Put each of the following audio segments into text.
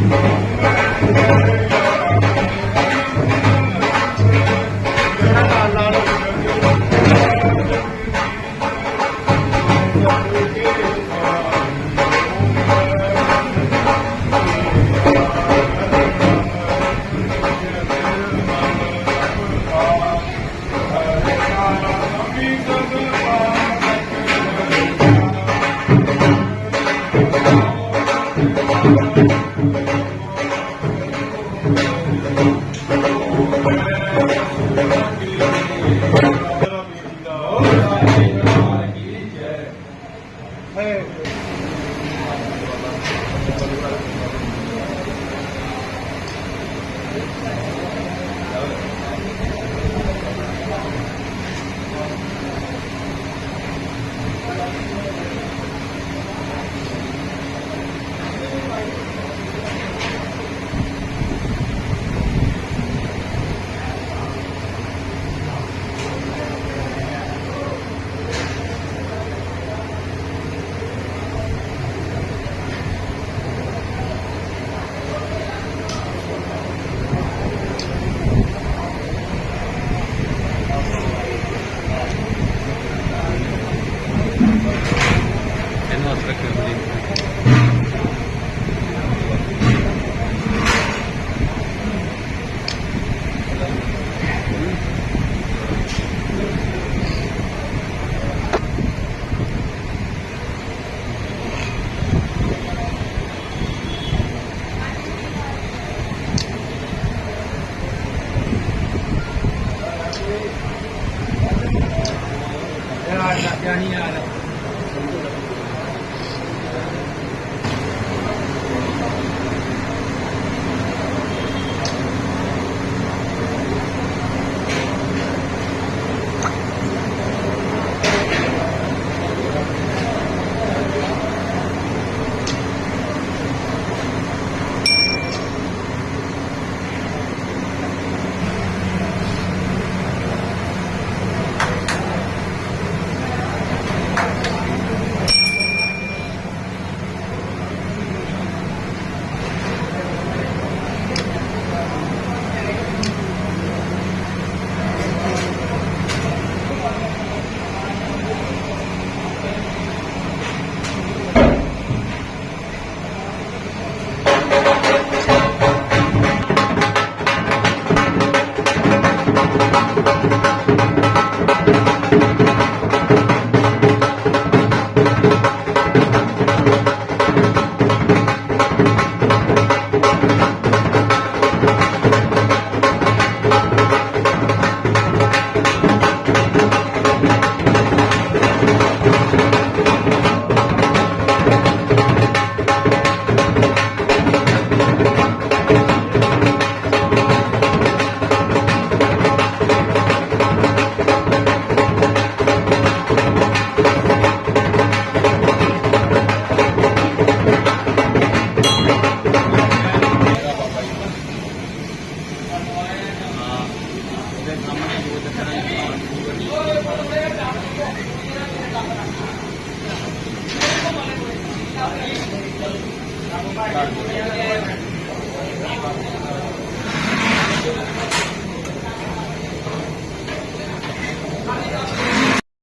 Música café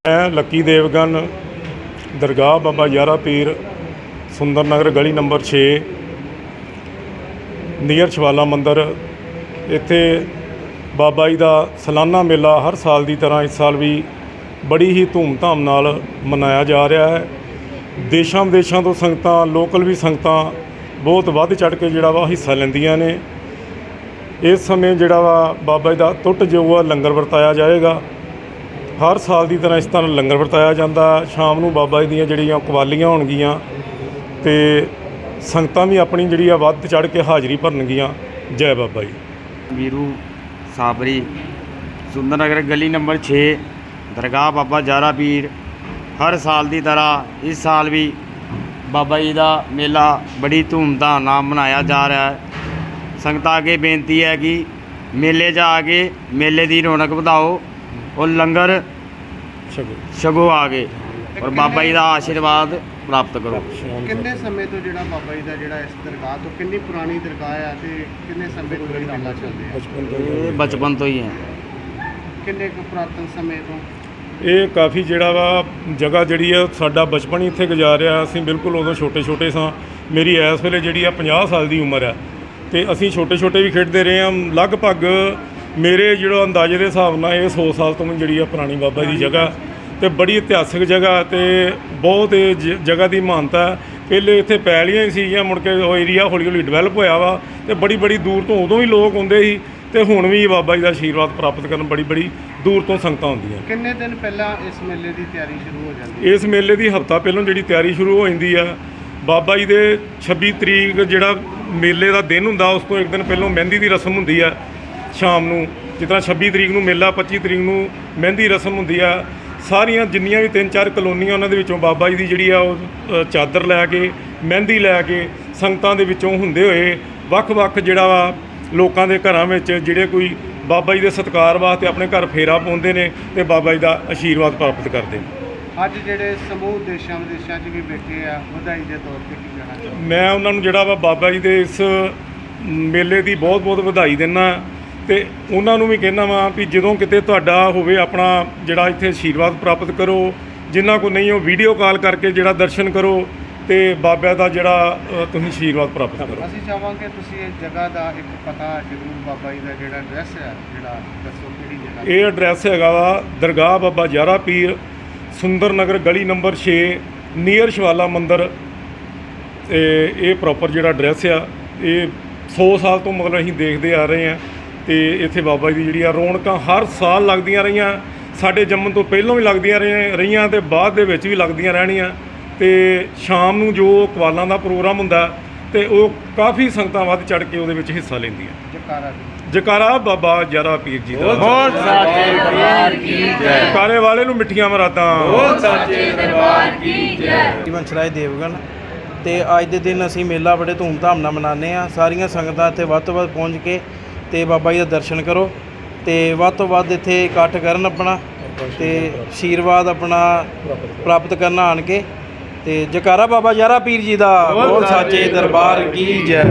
ਮੈਂ ਲੱਕੀ ਦੇਵਗਨ, ਦਰਗਾਹ ਬਾਬਾ ਯਾਰਾ ਪੀਰ ਸੁੰਦਰ ਨਗਰ ਗਲੀ ਨੰਬਰ 6 ਨੀਅਰ ਸ਼ਵਾਲਾ ਮੰਦਰ, ਇੱਥੇ ਬਾਬਾ ਜੀ ਦਾ ਸਾਲਾਨਾ ਮੇਲਾ ਹਰ ਸਾਲ ਦੀ ਤਰ੍ਹਾਂ ਇਸ ਸਾਲ ਵੀ ਬੜੀ ਹੀ ਧੂਮਧਾਮ ਨਾਲ ਮਨਾਇਆ ਜਾ ਰਿਹਾ ਹੈ। ਦੇਸ਼ਾਂ ਵਿਦੇਸ਼ਾਂ ਤੋਂ ਸੰਗਤਾਂ, ਲੋਕਲ ਵੀ ਸੰਗਤਾਂ ਬਹੁਤ ਵੱਧ ਚੜ ਕੇ ਜਿਹੜਾ ਵਾ ਹਿੱਸਾ ਲੈਂਦੀਆਂ ਨੇ। ਇਸ ਸਮੇਂ ਜਿਹੜਾ ਵਾ ਬਾਬਾ ਜੀ ਦਾ ਟੁੱਟ ਜੋ ਆ ਲੰਗਰ ਵਰਤਾਇਆ ਜਾਏਗਾ। ਹਰ ਸਾਲ ਦੀ ਤਰ੍ਹਾਂ ਇਸ ਤਰ੍ਹਾਂ ਲੰਗਰ ਵਰਤਾਇਆ ਜਾਂਦਾ। ਸ਼ਾਮ ਨੂੰ ਬਾਬਾ ਜੀ ਦੀਆਂ ਜਿਹੜੀਆਂ ਕਵਾਲੀਆਂ ਹੋਣਗੀਆਂ ਤੇ ਸੰਗਤਾਂ ਵੀ ਆਪਣੀ ਜਿਹੜੀ ਆ ਵੱਧ ਚੜ ਕੇ ਹਾਜ਼ਰੀ ਭਰਨਗੀਆਂ। ਜੈ ਬਾਬਾ ਜੀ। ਵੀਰੂ ਸਾਬਰੀ ਸੁੰਦਰ ਨਗਰ ਗਲੀ ਨੰਬਰ 6 ਦਰਗਾਹ ਬਾਬਾ ਜਾਰਾ ਪੀਰ। ਹਰ ਸਾਲ ਦੀ ਤਰ੍ਹਾਂ ਇਸ ਸਾਲ ਵੀ ਬਾਬਾ ਜੀ ਦਾ ਮੇਲਾ ਬੜੀ ਧੂਮਧਾਮ ਨਾਲ ਮਨਾਇਆ ਜਾ ਰਿਹਾ ਹੈ। ਸੰਗਤਾਂ ਅੱਗੇ ਬੇਨਤੀ ਹੈ ਕਿ ਮੇਲੇ ਆ ਕੇ ਮੇਲੇ ਦੀ ਰੌਣਕ ਵਧਾਓ ਔਰ ਲੰਗਰ ਛਕੋ। ਛਕੋ ਆ ਕੇ। ਔਰ ਬਾਬਾ ਜੀ ਦਾ ਆਸ਼ੀਰਵਾਦ ਪ੍ਰਾਪਤ ਕਰੋ। ਕਿੰਨੇ ਸਮੇਂ ਤੋਂ ਜਿਹੜਾ ਬਾਬਾ ਜੀ ਦਾ ਜਿਹੜਾ ਇਸ ਦਰਗਾਹ ਤੋਂ ਕਿੰਨੀ ਪੁਰਾਣੀ ਦਰਗਾਹ ਆ ਤੇ ਕਿੰਨੇ ਸਮੇਂ ਤੋਂ ਇਹ ਮੇਲਾ ਚੱਲਦੇ ਆ? ਬਚਪਨ ਤੋਂ ਇਹ ਬਚਪਨ ਤੋਂ ਹੀ ਹੈ ਕਿੰਨੇ ਕੁ ਪੁਰਾਤਨ ਸਮੇਂ ਤੋਂ? ਇਹ ਕਾਫੀ ਜਿਹੜਾ ਵਾ ਜਗ੍ਹਾ ਜਿਹੜੀ ਆ ਸਾਡਾ ਬਚਪਨ ਹੀ ਇੱਥੇ ਗੁਜ਼ਾਰਿਆ। ਅਸੀਂ ਬਿਲਕੁਲ ਉਦੋਂ ਛੋਟੇ ਛੋਟੇ ਸਾਂ। ਮੇਰੀ ਇਸ ਵੇਲੇ ਜਿਹੜੀ ਆ 50 ਸਾਲ ਦੀ ਉਮਰ ਆ। ਤੇ ਅਸੀਂ ਛੋਟੇ ਛੋਟੇ ਵੀ ਖੇਡਦੇ ਰਹੇ ਹਾਂ ਲਗਭਗ ਮੇਰੇ ਜਿਹੜਾ ਅੰਦਾਜ਼ੇ ਦੇ ਹਿਸਾਬ ਨਾਲ ਇਹ 100 ਸਾਲ ਤੋਂ ਜਿਹੜੀ ਆ ਪੁਰਾਣੀ ਬਾਬਾ ਜੀ ਦੀ ਜਗ੍ਹਾ। ਤੇ ਬੜੀ ਇਤਿਹਾਸਕ ਜਗ੍ਹਾ ਤੇ ਬਹੁਤ ਇਹ ਜ- ਜਗ੍ਹਾ ਦੀ ਮਾਨਤਾ ਹੈ। ਪਹਿਲੇ ਇੱਥੇ ਪੈਲੀਆਂ ਹੀ ਸੀ ਜਾਂ ਮੁੜ ਕੇ ਉਹ ਏਰੀਆ ਹੌਲੀ ਹੌਲੀ ਡਿਵੈਲਪ ਹੋਇਆ ਵਾ ਤੇ ਬੜੀ ਬੜੀ ਦੂਰ ਤੋਂ ਉਦੋਂ ਵੀ ਲੋਕ ਆਉਂਦੇ ਸੀ ਤੇ ਹੁਣ ਵੀ ਬਾਬਾ ਜੀ ਦਾ ਆਸ਼ੀਰਵਾਦ ਪ੍ਰਾਪਤ ਕਰਨ ਬੜੀ ਬੜੀ ਦੂਰ ਤੋਂ ਸੰਗਤਾਂ ਆਉਂਦੀਆਂ। ਕਿੰਨੇ ਦਿਨ ਪਹਿਲਾਂ ਇਸ ਮੇਲੇ ਦੀ ਤਿਆਰੀ ਸ਼ੁਰੂ ਹੋ ਜਾਂਦੀ ਹੈ? ਇਸ ਮੇਲੇ ਦੀ ਹਫਤਾ ਪਹਿਲਾਂ ਜਿਹੜੀ ਤਿਆਰੀ ਸ਼ੁਰੂ ਹੋ ਜਾਂਦੀ ਆ ਬਾਬਾ ਜੀ ਦੇ 26 ਤਰੀਕ ਜਿਹੜਾ ਮੇਲੇ ਦਾ ਦਿਨ ਹੁੰਦਾ ਉਸ ਤੋਂ ਇੱਕ ਦਿਨ ਪਹਿਲਾਂ ਮਹਿੰਦੀ ਦੀ ਰਸਮ ਹੁੰਦੀ ਆ ਸ਼ਾਮ ਨੂੰ। ਜਿਸ ਤਰ੍ਹਾਂ 26 ਤਰੀਕ ਨੂੰ ਮੇਲਾ 25 ਤਰੀਕ ਨੂੰ ਮਹਿੰਦੀ ਰਸਮ ਹੁੰਦੀ ਆ ਸਾਰੀਆਂ ਜਿੰਨੀਆਂ ਵੀ ਤਿੰਨ ਚਾਰ ਕਲੋਨੀਆਂ ਉਹਨਾਂ ਦੇ ਵਿੱਚੋਂ ਬਾਬਾ ਜੀ ਦੀ ਜਿਹੜੀ ਆ ਉਹ ਚਾਦਰ ਲੈ ਕੇ ਮਹਿੰਦੀ ਲੈ ਕੇ ਸੰਗਤਾਂ ਦੇ ਵਿੱਚੋਂ ਹੁੰਦੇ ਹੋਏ ਵੱਖ-ਵੱਖ ਜਿਹੜਾ ਵਾ ਲੋਕਾਂ ਦੇ ਘਰਾਂ ਵਿੱਚ ਜਿਹੜੇ ਕੋਈ ਬਾਬਾ ਜੀ ਦੇ ਸਤਿਕਾਰ ਵਾਸਤੇ ਆਪਣੇ ਘਰ ਫੇਰਾ ਪਾਉਂਦੇ ਨੇ ਤੇ ਬਾਬਾ ਜੀ ਦਾ ਆਸ਼ੀਰਵਾਦ ਪ੍ਰਾਪਤ ਕਰਦੇ ਨੇ। ਅੱਜ ਜਿਹੜੇ ਸਮੂਹ ਦੇਸ਼ਾਂ ਵਿਦੇਸ਼ਾਂ 'ਚ ਵੀ ਬੈਠੇ ਆ ਵਧਾਈ ਦੇ ਤੌਰ ਤੇ ਕੀ ਕਹਿਣਾ ਚਾਹੁੰਦੇ ਮੈਂ ਉਹਨਾਂ ਨੂੰ ਜਿਹੜਾ ਵਾ ਬਾਬਾ ਜੀ ਦੇ ਇਸ ਮੇਲੇ ਦੀ ਬਹੁਤ ਬਹੁਤ ਵਧਾਈ ਦਿੰਦਾ। ਤੇ ਉਹਨਾਂ ਨੂੰ ਵੀ ਕਹਿਣਾ ਵਾਂ ਵੀ ਜਦੋਂ ਕਿਤੇ ਤੁਹਾਡਾ ਹੋਵੇ ਆਪਣਾ ਜਿਹੜਾ ਇੱਥੇ ਆਸ਼ੀਰਵਾਦ ਪ੍ਰਾਪਤ ਕਰੋ ਜਿਨ੍ਹਾਂ ਕੋ ਨਹੀਂ ਉਹ ਵੀਡੀਓ ਕਾਲ ਕਰਕੇ ਜਿਹੜਾ ਦਰਸ਼ਨ ਕਰੋ ਤੇ ਬਾਬਾ ਦਾ ਜਿਹੜਾ ਅ, ਤੁਸੀਂ ਆਸ਼ੀਰਵਾਦ ਪ੍ਰਾਪਤ ਕਰੋ। ਅਸੀਂ ਚਾਹਾਂਗੇ ਤੁਸੀਂ ਇਸ ਜਗ੍ਹਾ ਦਾ ਇੱਕ ਪਤਾ ਜ਼ਰੂਰ ਬਾਬਾ ਜੀ ਦਾ ਜਿਹੜਾ ਐਡਰੈਸ ਹੈ ਜਿਹੜਾ ਦੱਸੋ ਕਿਹੜੀ ਜਗ੍ਹਾ ਇਹ ਐਡਰੈਸ ਹੈਗਾ ਵਾ ਦਰਗਾਹ ਬਾਬਾ ਜਾਰਾ ਪੀਰ ਸੁੰਦਰ ਨਗਰ ਗਲੀ ਨੰਬਰ 6 ਨੀਅਰ ਸ਼ਿਵਾਲਾ ਮੰਦਿਰ। ਤੇ ਇਹ ਪ੍ਰੋਪਰ ਜਿਹੜਾ ਐਡਰੈਸ ਆ ਇਹ 100 ਸਾਲ ਤੋਂ ਮਤਲਬ ਅਸੀਂ ਦੇਖਦੇ ਆ ਰਹੇ ਆ। ਤੇ ਇੱਥੇ ਬਾਬਾ ਜੀ ਦੀ ਜਿਹੜੀ ਆ ਰੌਣਕਾਂ ਹਰ ਸਾਲ ਲੱਗਦੀਆਂ ਰਹੀਆਂ। ਸਾਡੇ ਜੰਮਣ ਤੋਂ ਪਹਿਲਾਂ ਵੀ ਲੱਗਦੀਆਂ ਰਹੀਆਂ ਤੇ ਬਾਅਦ ਦੇ ਵਿੱਚ ਵੀ ਲੱਗਦੀਆਂ ਰਹਿਣੀਆਂ। ਤੇ ਸ਼ਾਮ ਨੂੰ ਜੋ ਕਵਾਲਾਂ ਦਾ ਪ੍ਰੋਗਰਾਮ ਹੁੰਦਾ ਤੇ ਉਹ ਕਾਫੀ ਸੰਗਤਾਂ ਵੱਧ ਚੜ ਕੇ ਉਹਦੇ ਵਿੱਚ ਹਿੱਸਾ ਲੈਂਦੀਆਂ। ਜਕਾਰਾ ਜਕਾਰਾ ਬਾਬਾ ਜਾਰਾ ਪੀਰ ਜੀ ਦਾ। ਬਹੁਤ ਸਾਚੇ ਦਰਬਾਰ ਕੀ ਜੈ। ਕਾਰੇ ਵਾਲੇ ਨੂੰ ਮਿੱਠੀਆਂ ਮਰਾਦਾਂ ਵੰਸ਼ਰਾਜ ਦੇਵਗਨ ਤੇ ਅੱਜ ਦੇ ਦਿਨ ਅਸੀਂ ਮੇਲਾ ਬੜੇ ਧੂਮਧਾਮ ਨਾਲ ਮਨਾਉਂਦੇ ਆ ਸਾਰੀਆਂ ਸੰਗਤਾਂ ਇੱਥੇ ਵੱਧ ਤੋਂ ਵੱਧ ਪਹੁੰਚ ਕੇ ਤੇ ਬਾਬਾ ਜੀ ਦਾ ਦਰਸ਼ਨ ਕਰੋ ਤੇ ਵੱਧ ਤੋਂ ਵੱਧ ਇੱਥੇ ਇਕੱਠ ਕਰਨ ਆਪਣਾ ਤੇ ਆਸ਼ੀਰਵਾਦ ਆਪਣਾ ਪ੍ਰਾਪਤ ਕਰਨ ਆਣ ਕੇ ਤੇ ਜਕਾਰਾ ਬਾਬਾ ਯਾਰਾ ਪੀਰ ਜੀ ਦਾ ਬੋਲ ਸਾਚੇ ਦਰਬਾਰ ਕੀ ਜੈ।